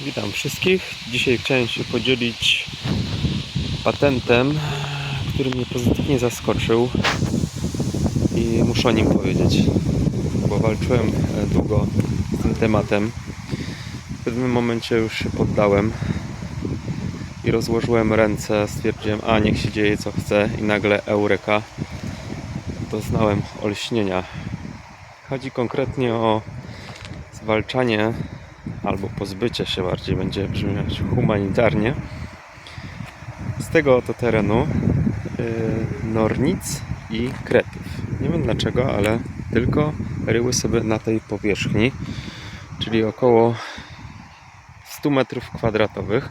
Witam wszystkich. Dzisiaj chciałem się podzielić patentem, który mnie pozytywnie zaskoczył i muszę o nim powiedzieć, bo walczyłem e, długo z tym tematem. W pewnym momencie już się poddałem i rozłożyłem ręce, stwierdziłem, a niech się dzieje co chce i nagle eureka, doznałem olśnienia. Chodzi konkretnie o zwalczanie albo pozbycie się bardziej będzie brzmieć humanitarnie z tego oto terenu yy, nornic i kretów. Nie wiem dlaczego, ale tylko ryły sobie na tej powierzchni, czyli około 100 metrów kwadratowych.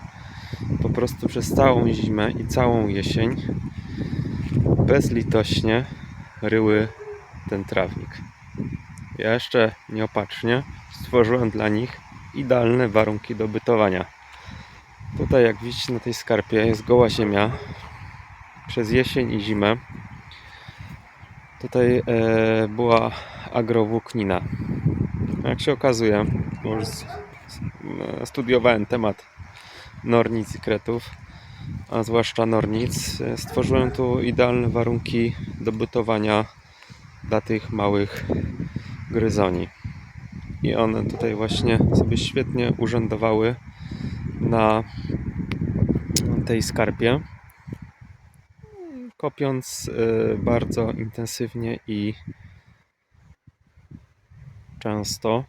Po prostu przez całą zimę i całą jesień bezlitośnie ryły ten trawnik. Ja jeszcze nieopatrznie stworzyłem dla nich idealne warunki do bytowania. Tutaj, jak widzicie na tej skarpie, jest goła ziemia przez jesień i zimę. Tutaj e, była agrowłóknina. Jak się okazuje, bo już e, studiowałem temat nornic i kretów, a zwłaszcza nornic, e, stworzyłem tu idealne warunki do bytowania dla tych małych gryzoni i one tutaj właśnie sobie świetnie urzędowały na tej skarpie kopiąc y, bardzo intensywnie i często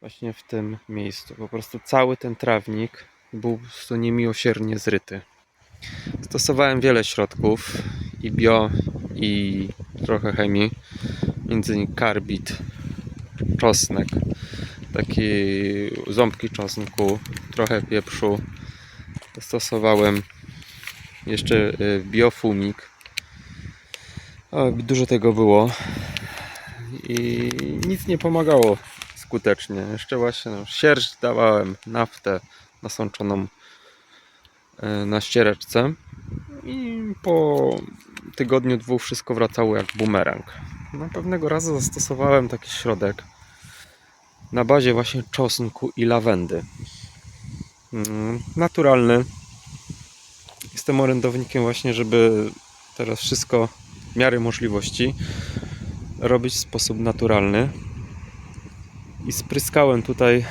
właśnie w tym miejscu. Po prostu cały ten trawnik był po prostu niemiłosiernie zryty. Stosowałem wiele środków i bio i trochę chemii, między innymi karbid, czosnek, taki ząbki czosnku, trochę pieprzu. Stosowałem jeszcze y, biofumik. Dużo tego było i nic nie pomagało skutecznie. Jeszcze właśnie no, sierść dawałem, naftę nasączoną y, na ściereczce i po tygodniu, dwóch wszystko wracało jak bumerang. No, pewnego razu zastosowałem taki środek na bazie właśnie czosnku i lawendy. Mm, Naturalny. Jestem orędownikiem właśnie, żeby teraz wszystko w miarę możliwości robić w sposób naturalny. I spryskałem tutaj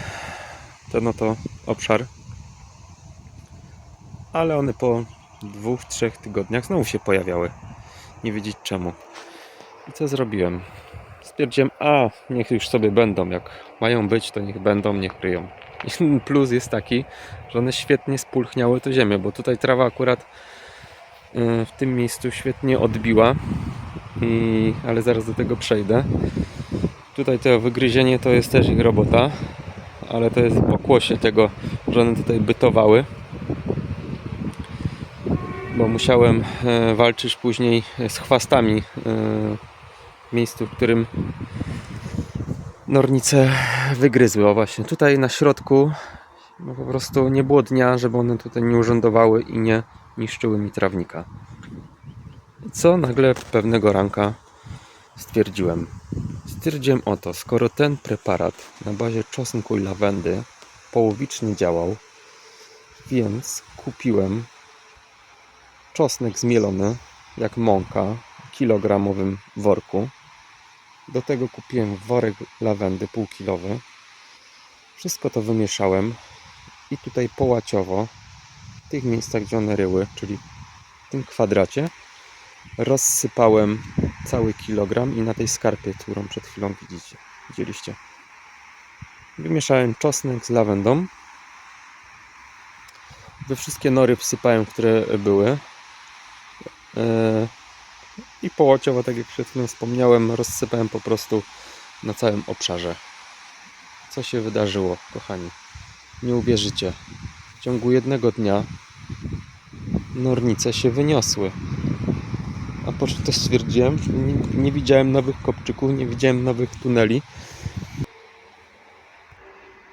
ten oto obszar. Ale one po dwóch, trzech tygodniach znowu się pojawiały. Nie wiedzieć czemu. I co zrobiłem? Stwierdziłem, a niech już sobie będą, jak mają być, to niech będą, niech kryją. I plus jest taki, że one świetnie spulchniały tę ziemię, bo tutaj trawa akurat y, w tym miejscu świetnie odbiła, i, ale zaraz do tego przejdę. Tutaj to wygryzienie to jest też ich robota, ale to jest pokłosie tego, że one tutaj bytowały. Bo musiałem e, walczyć później z chwastami e, miejscu, w którym nornice wygryzły. O właśnie, tutaj na środku no po prostu nie było dnia, żeby one tutaj nie urzędowały i nie niszczyły mi trawnika. Co nagle pewnego ranka stwierdziłem? Stwierdziłem oto, skoro ten preparat na bazie czosnku i lawendy połowicznie działał, więc kupiłem czosnek zmielony, jak mąka, w kilogramowym worku. Do tego kupiłem worek lawendy półkilowy. Wszystko to wymieszałem i tutaj połaciowo, w tych miejscach, gdzie one ryły, czyli w tym kwadracie, rozsypałem cały kilogram i na tej skarpie, którą przed chwilą widzicie, widzieliście. Wymieszałem czosnek z lawendą. We wszystkie nory wsypałem, które były. Yy, I połociowo, tak jak przed chwilą wspomniałem, rozsypałem po prostu na całym obszarze. Co się wydarzyło, kochani? Nie uwierzycie. W ciągu jednego dnia nornice się wyniosły. A po czym też stwierdziłem, że nie, nie widziałem nowych kopczyków, nie widziałem nowych tuneli.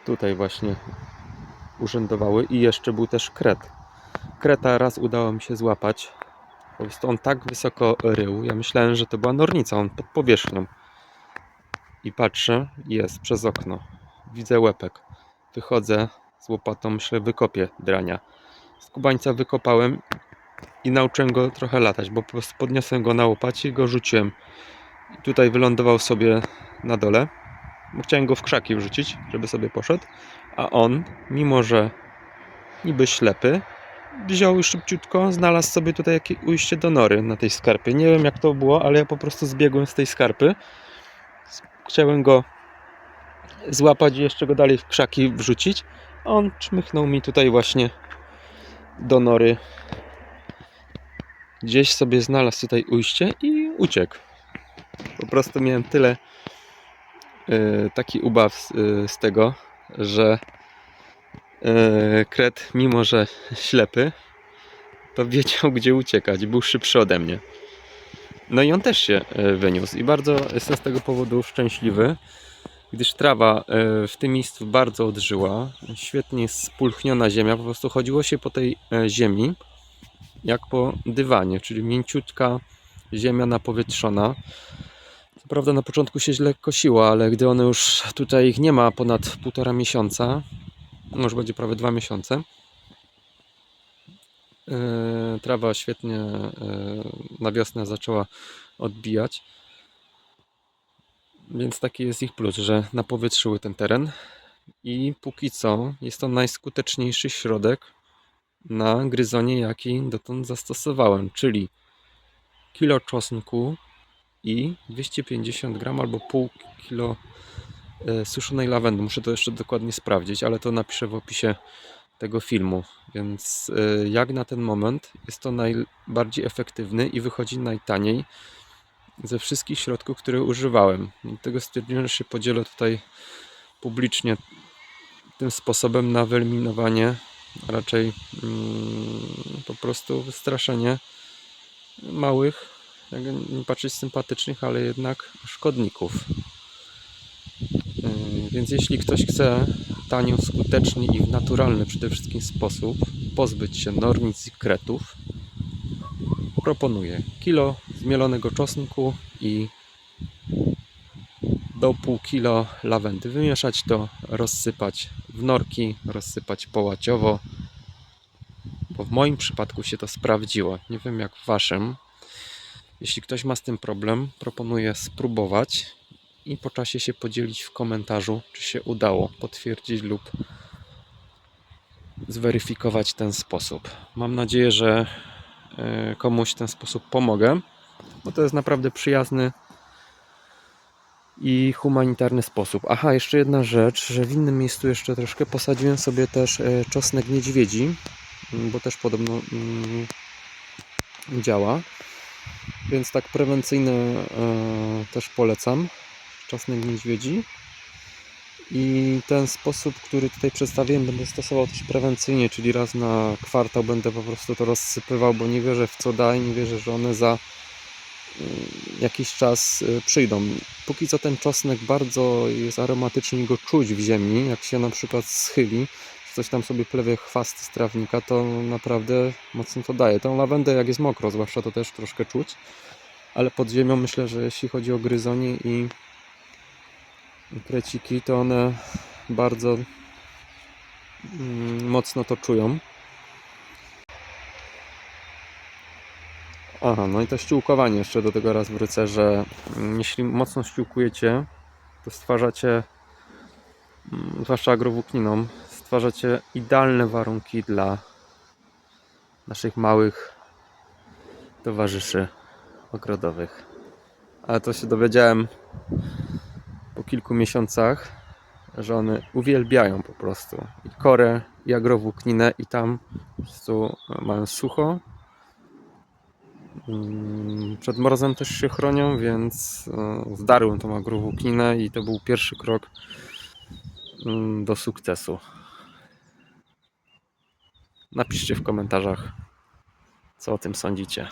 Tutaj właśnie urzędowały i jeszcze był też kret. Kreta raz udało mi się złapać. Po prostu on tak wysoko rył. Ja myślałem, że to była nornica, on pod powierzchnią. I patrzę, jest przez okno. Widzę łepek. wychodzę z łopatą, myślę, wykopię drania. Z kubańca wykopałem i nauczyłem go trochę latać, bo po prostu podniosłem go na łopacie i go rzuciłem. I tutaj wylądował sobie na dole. Chciałem go w krzaki wrzucić, żeby sobie poszedł, a on, mimo że niby ślepy, wziął szybciutko znalazł sobie tutaj jakieś ujście do nory na tej skarpie. Nie wiem jak to było, ale ja po prostu zbiegłem z tej skarpy. Chciałem go złapać i jeszcze go dalej w krzaki wrzucić. On czmychnął mi tutaj właśnie do nory. Gdzieś sobie znalazł tutaj ujście i uciekł. Po prostu miałem tyle y, taki ubaw z, y, z tego, że kret, mimo że ślepy, to wiedział gdzie uciekać. Był szybszy ode mnie. No i on też się y, wyniósł i bardzo jestem z tego powodu szczęśliwy, gdyż trawa y, w tym miejscu bardzo odżyła. Świetnie spulchniona ziemia, po prostu chodziło się po tej e, ziemi jak po dywanie, czyli mięciutka ziemia napowietrzona. Co prawda na początku się źle kosiło, ale gdy one już tutaj ich nie ma ponad półtora miesiąca, może będzie prawie dwa miesiące, yy, trawa świetnie yy, na wiosnę zaczęła odbijać. Więc taki jest ich plus, że napowietrzyły ten teren. I póki co jest to najskuteczniejszy środek na gryzonie, jaki dotąd zastosowałem, czyli kilo czosnku i 250 gram albo pół kilo e, suszonej lawendy. Muszę to jeszcze dokładnie sprawdzić, ale to napiszę w opisie tego filmu. Więc e, jak na ten moment jest to najbardziej efektywny i wychodzi najtaniej ze wszystkich środków, które używałem. Dlatego stwierdziłem, że się podzielę tutaj publicznie tym sposobem na wyeliminowanie, a raczej mm, po prostu wystraszenie małych, jak nie patrzeć sympatycznych, ale jednak szkodników. Więc jeśli ktoś chce tanio, skutecznie i w naturalny przede wszystkim sposób pozbyć się nornic i kretów, proponuję kilo zmielonego czosnku i do pół kilo lawendy. Wymieszać to, rozsypać w norki, rozsypać połaciowo, bo w moim przypadku się to sprawdziło. Nie wiem jak w waszym. Jeśli ktoś ma z tym problem, proponuję spróbować i po czasie się podzielić w komentarzu, czy się udało potwierdzić lub zweryfikować ten sposób. Mam nadzieję, że e, komuś w ten sposób pomogę, bo to jest naprawdę przyjazny i humanitarny sposób. Aha, jeszcze jedna rzecz, że w innym miejscu jeszcze troszkę posadziłem sobie też e, czosnek niedźwiedzi, m, bo też podobno mm, działa. Więc tak prewencyjne e, też polecam czosnek niedźwiedzi. I ten sposób, który tutaj przedstawiłem, będę stosował też prewencyjnie, czyli raz na kwartał będę po prostu to rozsypywał, bo nie wierzę w co da nie wierzę, że one za y, jakiś czas y, przyjdą. Póki co ten czosnek bardzo jest aromatyczny go czuć w ziemi, jak się na przykład schyli, coś tam sobie plewie chwast z trawnika, to naprawdę mocno to daje. Tą lawendę jak jest mokro, zwłaszcza to też troszkę czuć, ale pod ziemią myślę, że jeśli chodzi o gryzonie i kreciki, to one bardzo mm, mocno to czują. Aha, no i to ściółkowanie jeszcze do tego raz wrócę, że mm, jeśli mocno ściółkujecie, to stwarzacie, mm, zwłaszcza agrowłókniną, stwarzacie idealne warunki dla naszych małych towarzyszy ogrodowych. Ale to się dowiedziałem kilku miesiącach, że one uwielbiają po prostu i korę, i agrowłókninę i tam po prostu mają sucho. Mm, Przed mrozem też się chronią, więc e, zdarłem tą agrowłókninę i to był pierwszy krok mm, do sukcesu. Napiszcie w komentarzach, co o tym sądzicie.